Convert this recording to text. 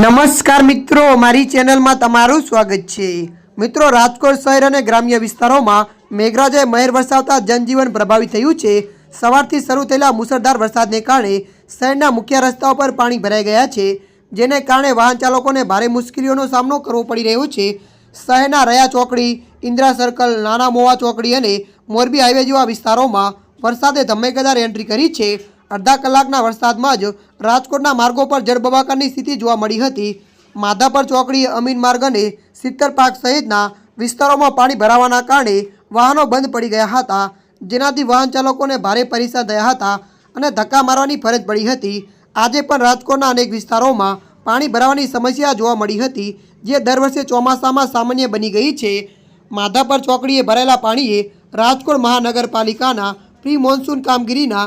નમસ્કાર મિત્રો, મારી ચેનલમાં તમારું સ્વાગત છે. મિત્રો, રાજકોટ શહેર અને ગ્રામ્ય વિસ્તારોમાં મેઘરાજાએ મહેર વરસાવતા જનજીવન પ્રભાવિત થયું છે. સવારથી શરૂ થયેલા મુસળધાર વરસાદને કારણે શહેરના મુખ્ય રસ્તાઓ પર પાણી ભરાઈ ગયા છે, જેને કારણે વાહન ચાલકોને ભારે મુશ્કેલીઓનો સામનો કરવો પડી રહ્યો છે. શહેરના રયા ચોકડી, ઇન્દિરા સર્કલ, નાના મોવા ચોકડી અને મોરબી હાઈવે જેવા વિસ્તારોમાં વરસાદે ધમેકેદાર એન્ટ્રી કરી છે. અડધા કલાકના વરસાદમાં જ રાજકોટના માર્ગો પર જળબંબાકારની સ્થિતિ જોવા મળી હતી. માધાપર ચોકડી અમીન માર્ગ અને સિત્તર પાર્ક સહિતના વિસ્તારોમાં પાણી ભરાવાના કારણે વાહનો બંધ પડી ગયા હતા. જેનાથી વાહન ચાલકોને ભારે પરેશાન થયા હતા અને ધક્કા મારવાની ફરજ પડી હતી. આજે પણ રાજકોટના અનેક વિસ્તારોમાં પાણી ભરાવાની સમસ્યા જોવા મળી હતી, જે દર વર્ષે ચોમાસામાં સામાન્ય બની ગઈ છે. માધાપર ચોકડીએ ભરાયેલા પાણીએ રાજકોટ મહાનગરપાલિકાના પ્રી મોન્સૂન કામગીરીના